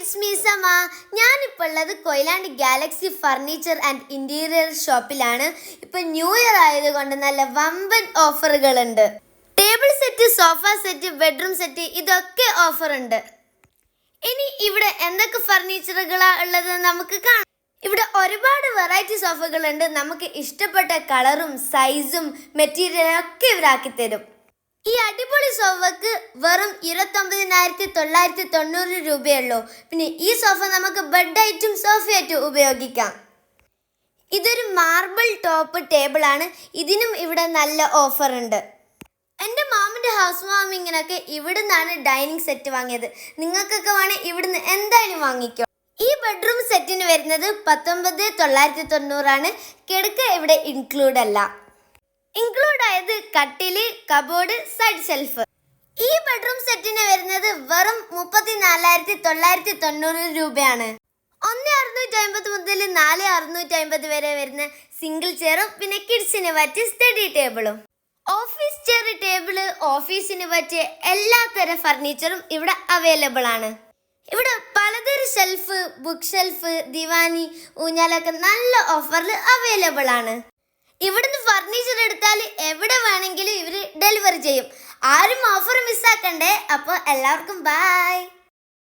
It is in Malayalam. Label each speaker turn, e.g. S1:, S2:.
S1: ഇറ്റ്സ് മീ സമ ഞാനിപ്പോൾ ഉള്ളത് Koyilandy galaxy furniture and interior ഷോപ്പിലാണ് ഇപ്പം ന്യൂ ഇയർ ആയതുകൊണ്ട് നല്ല വമ്പൻ ഓഫറുകളുണ്ട് table set sofa set bedroom set ഇതൊക്കെ ഓഫർ ഉണ്ട് ഇനി ഇവിടെ എന്തൊക്കെ ഫർണിച്ചറുകളാണ് ഉള്ളത് നമുക്ക് കാണാം. ഇവിടെ ഒരുപാട് വെറൈറ്റി സോഫകളുണ്ട് നമുക്ക് ഇഷ്ടപ്പെട്ട കളറും സൈസും മെറ്റീരിയലും ഒക്കെ ഇവരാക്കി തരും ഈ അടിപൊളി സോഫക്ക് വെറും ഇരുപത്തൊമ്പതിനായിരത്തി തൊള്ളായിരത്തി തൊണ്ണൂറ് രൂപയുള്ളൂ പിന്നെ ഈ സോഫ നമുക്ക് ബെഡായിട്ടും സോഫയായിട്ടും ഉപയോഗിക്കാം. ഇതൊരു മാർബിൾ ടോപ്പ് ടേബിൾ ആണ്. ഇതിനും ഇവിടെ നല്ല ഓഫർ ഉണ്ട്. എന്റെ മാമിന്റെ ഹൗസ് വാമിങ്ങിനൊക്കെ ഇവിടുന്നാണ് ഡൈനിങ് സെറ്റ് വാങ്ങിയത്. നിങ്ങൾക്കൊക്കെ വേണേൽ ഇവിടുന്ന് എന്തായാലും വാങ്ങിക്കോ. ഈ ബെഡ്റൂം സെറ്റിന് വരുന്നത് പത്തൊമ്പത് തൊള്ളായിരത്തി തൊണ്ണൂറാണ് കിടക്ക ഇവിടെ ഇൻക്ലൂഡ് അല്ല. കട്ടിൽ കബോർഡ് സൈഡ് ഷെൽഫ് ഈ ബെഡ്റൂം സെറ്റിന് വരുന്നത് വെറും മുപ്പത്തിനാലായിരത്തി തൊള്ളായിരത്തി തൊണ്ണൂറ് രൂപയാണ്. ഒന്ന് അറുന്നൂറ്റി അമ്പത് മുതൽ നാല് അറുന്നൂറ്റി അമ്പത് വരെ വരുന്ന സിംഗിൾ ചെയറും പിന്നെ കിഡ്സിന് പറ്റിയ സ്റ്റഡി ടേബിളും. ഓഫീസ് ചെയർ ടേബിൾ ഓഫീസിന് പറ്റിയ എല്ലാ തരം ഫർണിച്ചറും ഇവിടെ അവൈലബിൾ ആണ്. ഇവിടെ പലതരം ഷെൽഫ് ബുക്ക് ഷെൽഫ് ദിവാനി ഊഞ്ഞാലൊക്കെ നല്ല ഓഫറിൽ അവൈലബിൾ ആണ്. ഇവിടുന്ന് ഫർണിച്ചർ എടുത്താൽ എവിടെ വേണമെങ്കിലും ഇവർ ഡെലിവറി ചെയ്യും. ആരും ഓഫർ മിസ്സാക്കണ്ടേ അപ്പോൾ എല്ലാവർക്കും ബൈ